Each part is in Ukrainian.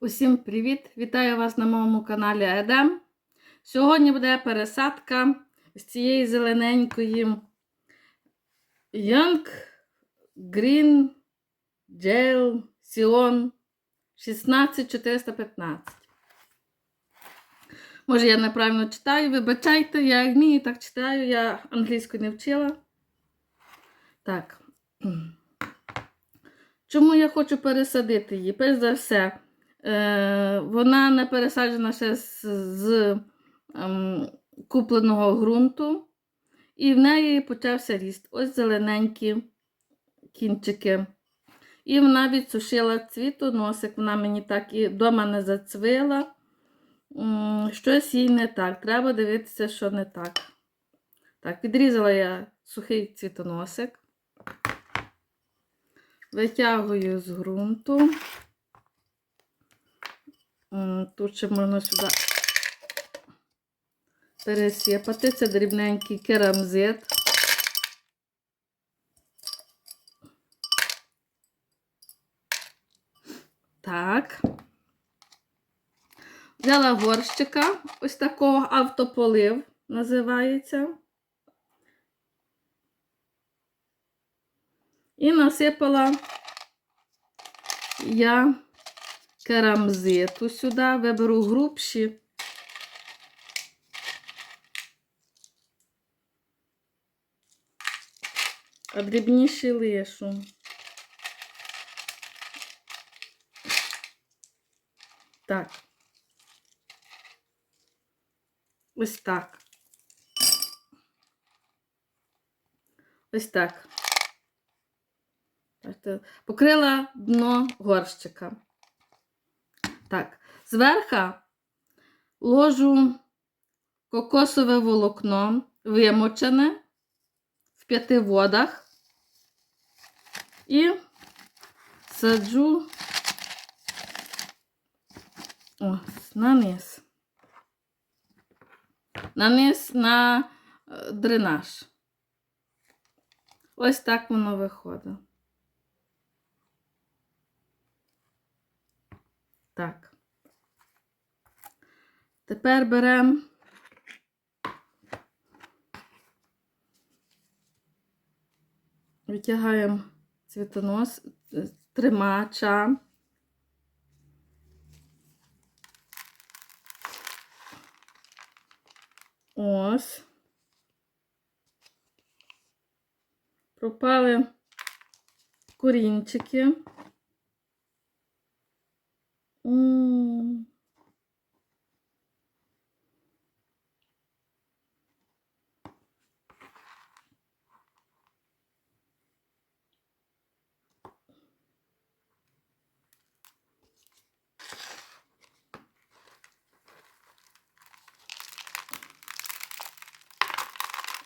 Усім привіт! Вітаю вас на моєму каналі Едем. Сьогодні буде пересадка з цієї зелененької Young Green Gel Sion 16415. Може, я неправильно читаю, вибачайте, я вмію, так читаю, я англійську не вчила. Так. Чому я хочу пересадити її? Перш за все, вона не пересаджена ще з, з ем, купленого ґрунту, і в неї почався ріст. Ось зелененькі кінчики. І вона відсушила цвітоносик, вона мені так і вдома не зацвила. Щось їй не так. Треба дивитися, що не так. Так, відрізала я сухий цвітоносик. Витягую з ґрунту. Тут ще можна сюди пересипати. Це дрібненький керамзит. Так. Взяла горщика, ось такого автополив називається. І насипала я керамзиту сюди, виберу грубші. А дрібніші лишу. Так. Ось так. Ось так. Покрила дно горщика. Так, зверху ложу кокосове волокно, вимочене в п'яти водах і саджу ось на низ. На низ на е, дренаж. Ось так воно виходить. Так. Тепер беремо витягаємо цвітонос е, тримача. Ось. Пропали корінчики. М.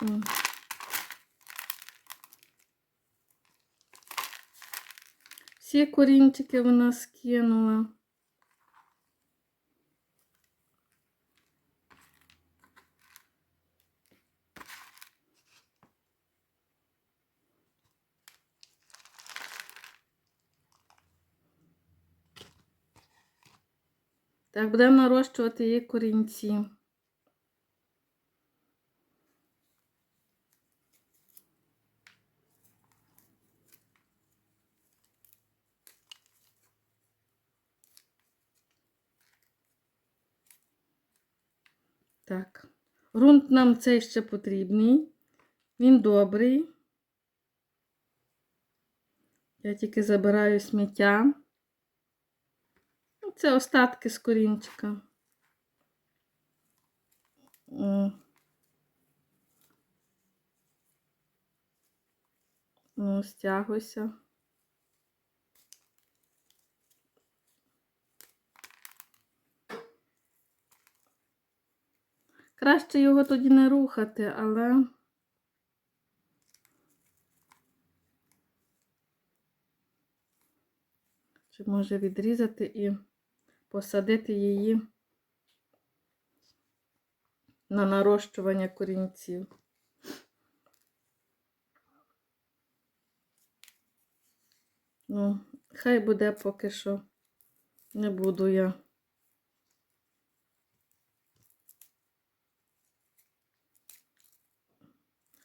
М. Всі корінчики вона скинула. Так, будемо нарощувати її корінці. Так, ґрунт нам цей ще потрібний. Він добрий. Я тільки забираю сміття. Це остатки з корінчика. Ну, стягуйся. Краще його тоді не рухати, але чи може відрізати і посадити її на нарощування корінців. Ну, хай буде поки що Не буду я.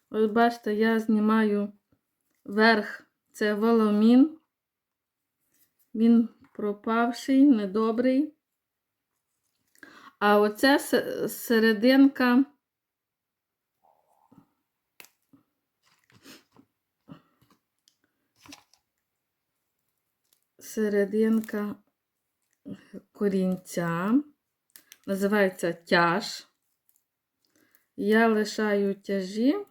Ось бачите, я знімаю верх, це воломін. Він пропавший, недобрий. А се- серединка. Серединка корінця. Називається тяж. Я лишаю тяжі,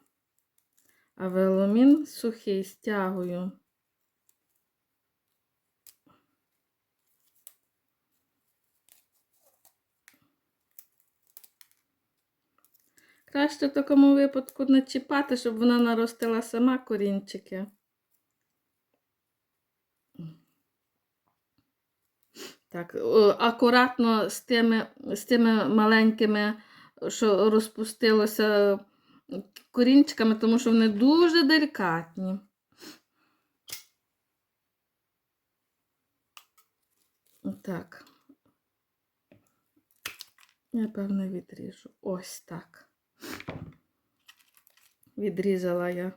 а веломін сухий стягую. Краще в такому випадку не чіпати, щоб вона наростила сама корінчики. Так, акуратно з тими, з тими маленькими, що розпустилося корінчиками, тому що вони дуже делікатні. Так. Я, певно, відріжу. Ось так. Відрізала я.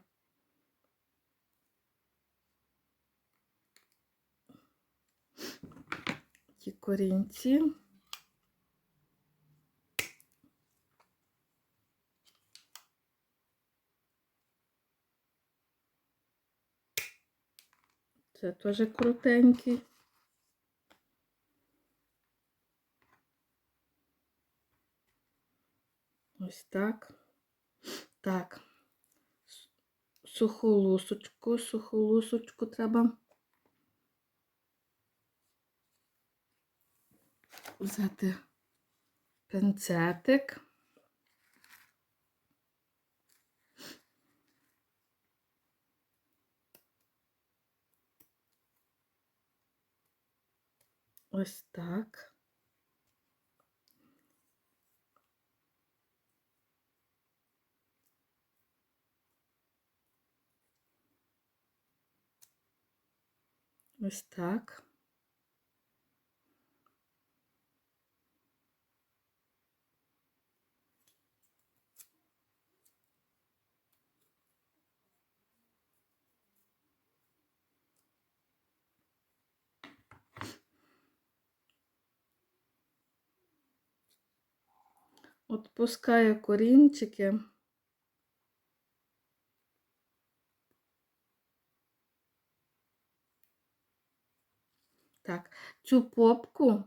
Ті корінці. Це теж крутенький. Ось так. Так. С- Суху лусочку, суху лусочку треба взяти пенцетик. Ось так. Ось так. Отпускаю корінчики. Так, цю попку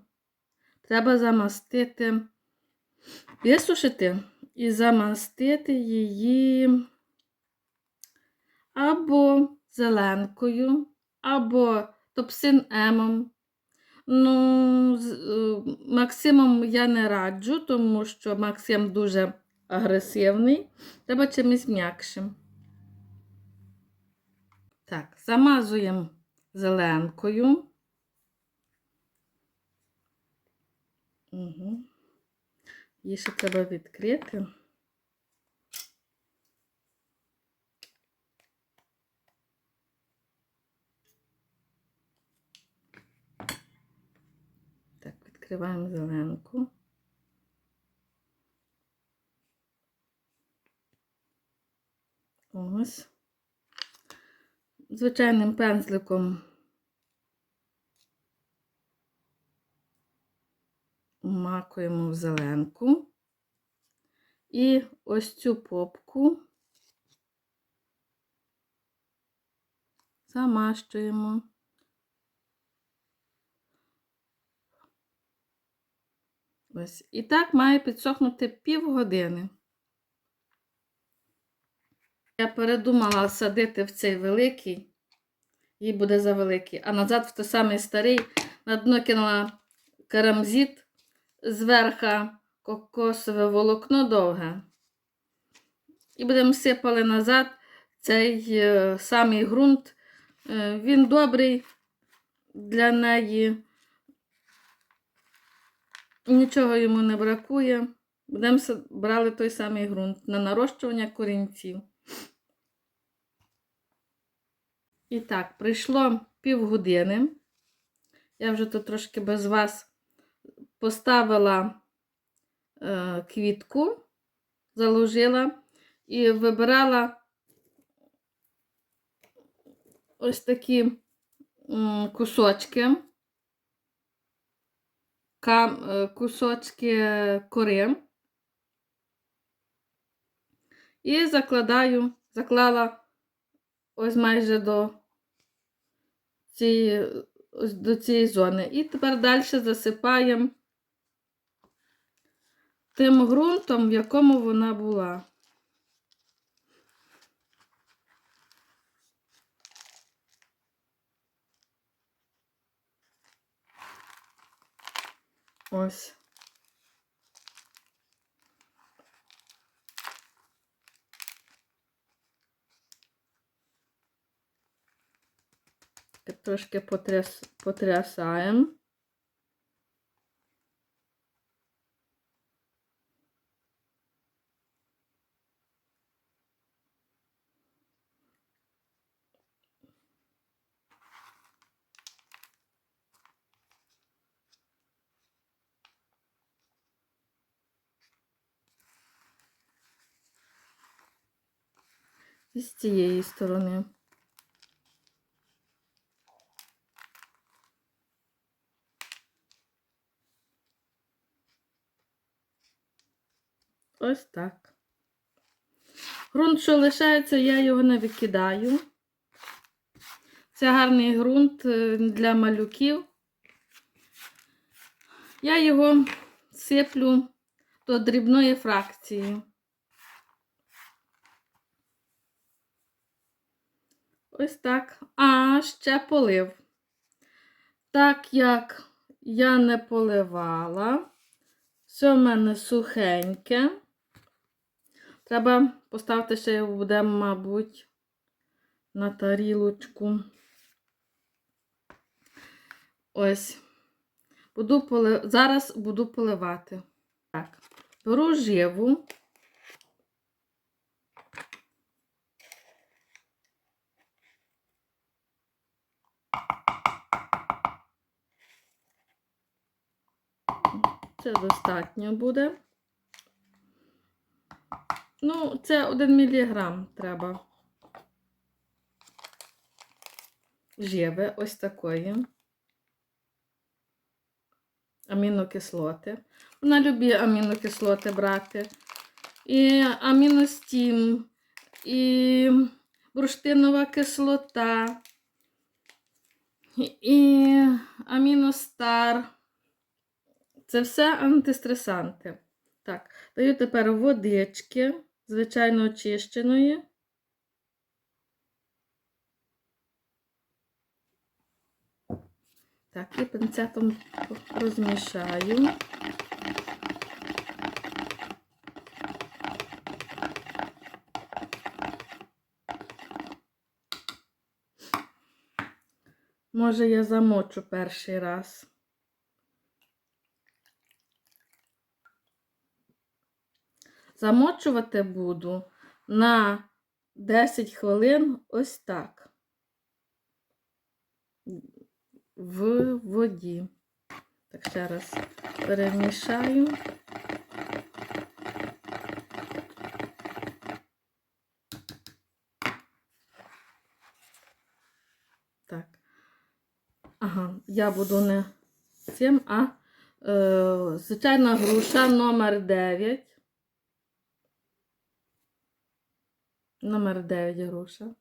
треба замастити, висушити і замастити її або зеленкою, або топсин емом. Ну, з- е, Максимом я не раджу, тому що Максим дуже агресивний. Треба чимось м'якшим. Так, замазуємо зеленкою. Угу. Її ще треба відкрити. Так, відкриваємо зеленку. Ось. Звичайним пензликом макуємо в зеленку. І ось цю попку замащуємо. Ось. І так має підсохнути півгодини. Я передумала садити в цей великий, їй буде завеликий, а назад в той самий старий на дно кинула карамзит, зверха кокосове волокно довге. І будемо сипали назад цей е, самий ґрунт. Е, він добрий для неї. Нічого йому не бракує. Будемо брали той самий ґрунт на нарощування корінців. І так, прийшло півгодини. Я вже тут трошки без вас поставила е, квітку, заложила і вибирала ось такі кусочки, е, кусочки кори. І закладаю, заклала ось майже до цієї, до цієї зони. І тепер далі засипаємо тим ґрунтом, в якому вона була. Ось. Трошки потряс, потрясаємо. І з цієї сторони. Ось так. Грунт, що лишається, я його не викидаю. Це гарний ґрунт е, для малюків. Я його сиплю до дрібної фракції. Ось так. А ще полив. Так як я не поливала, все в мене сухеньке. Треба поставити ще буде, мабуть, на тарілочку. Ось. Буду полив... Зараз буду поливати. Так, беру живу. Це достатньо буде. Ну, це 1 міліграм треба. Живе ось такої. Амінокислоти. Вона любить амінокислоти брати. І аміностім, і бурштинова кислота, і аміностар. Це все антистресанти. Так, даю тепер водички, звичайно очищеної. Так, і пинцетом розмішаю. Може, я замочу перший раз. Замочувати буду на 10 хвилин ось так в воді. Так, ще раз перемішаю. Так. Ага, я буду не цим, а е, звичайна груша номер 9. Номер 9 груша.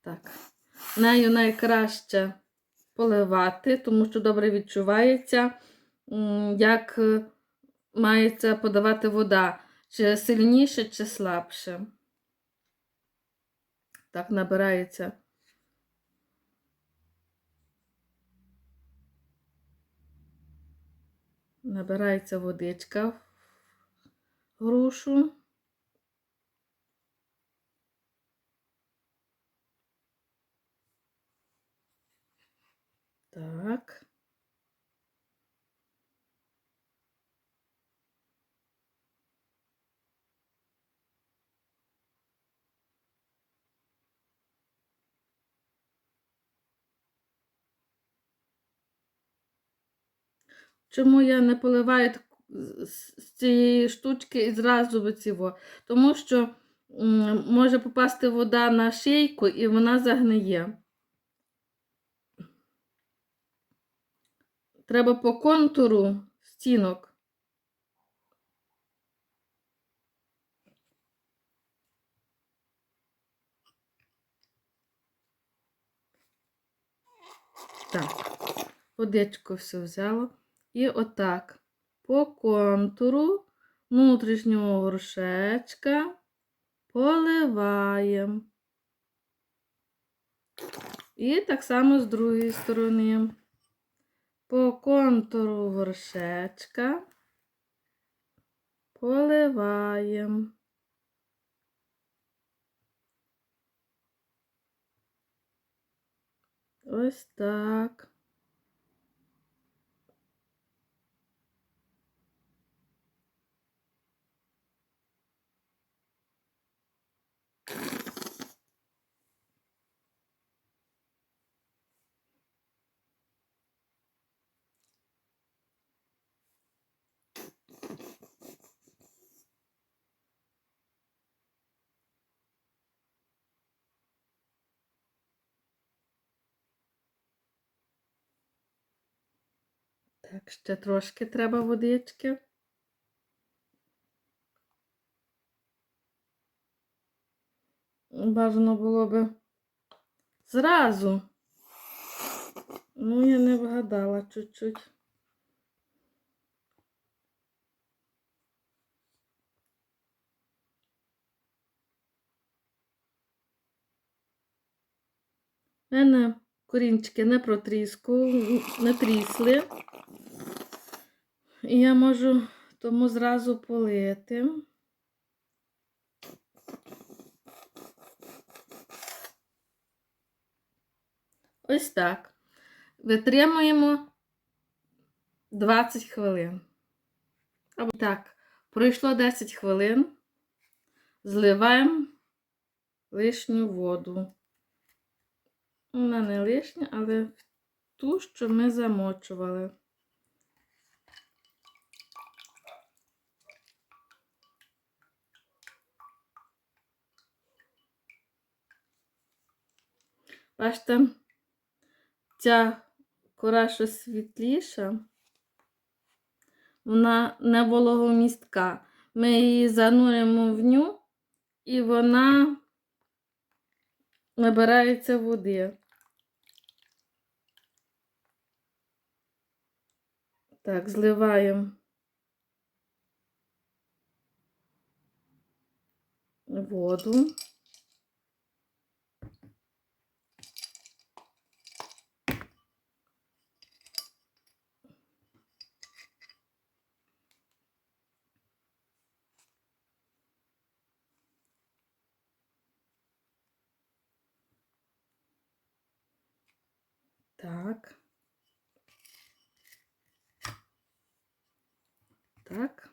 Так. Нею найкраще поливати, тому що добре відчувається, як е, мається подавати вода, чи сильніше, чи слабше. Так, набирається. Набирається водичка грушу. Так. Чому я не поливаю з цієї штучки і зразу в цього? Тому що може попасти вода на шийку і вона загниє. Треба по контуру стінок. Так, водичку все взяло. І отак по контуру внутрішнього горшечка поливаємо. І так само з другої сторони. По контуру горшечка поливаємо. Ось так. Так, ще трошки треба водички. Бажано було би зразу. Ну, я не вгадала чуть-чуть. У мене корінчики не протріску, не трісли. І я можу тому зразу полити. Ось так. Витримуємо 20 хвилин. Або так, пройшло 10 хвилин. Зливаємо лишню воду. Вона не лишня, але ту, що ми замочували. Бачите, ця кора щось світліша, вона не вологомістка. Ми її зануримо в ню, і вона набирається води. Так, зливаємо воду. Так. Так.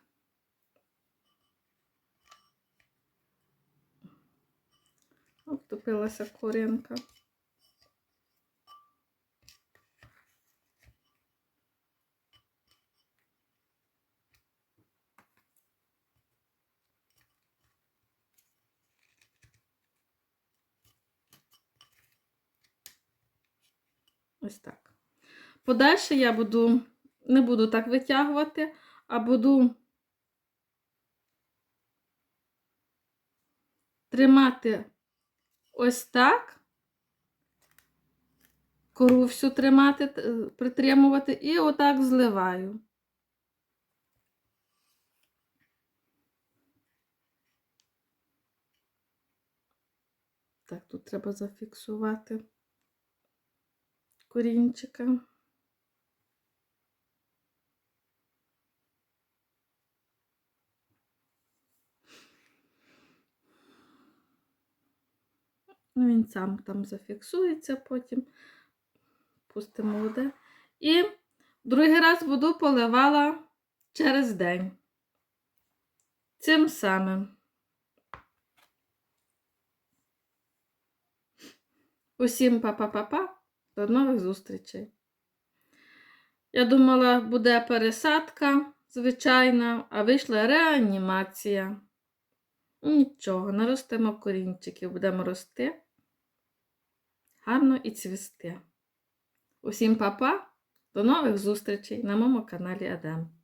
Обтопилася корінка. Ось так. Подальше я буду, не буду так витягувати, а буду тримати ось так, кору всю тримати, притримувати, і отак зливаю. Так, тут треба зафіксувати корінчика. Ну, він сам там зафіксується потім. Пустимо води. І другий раз воду поливала через день. Цим самим. Усім па-па-па-па. До нових зустрічей! Я думала, буде пересадка звичайна, а вийшла реанімація. Нічого, наростимо корінчиків, будемо рости. Гарно і цвісти. Усім па-па, до нових зустрічей на моєму каналі Адем.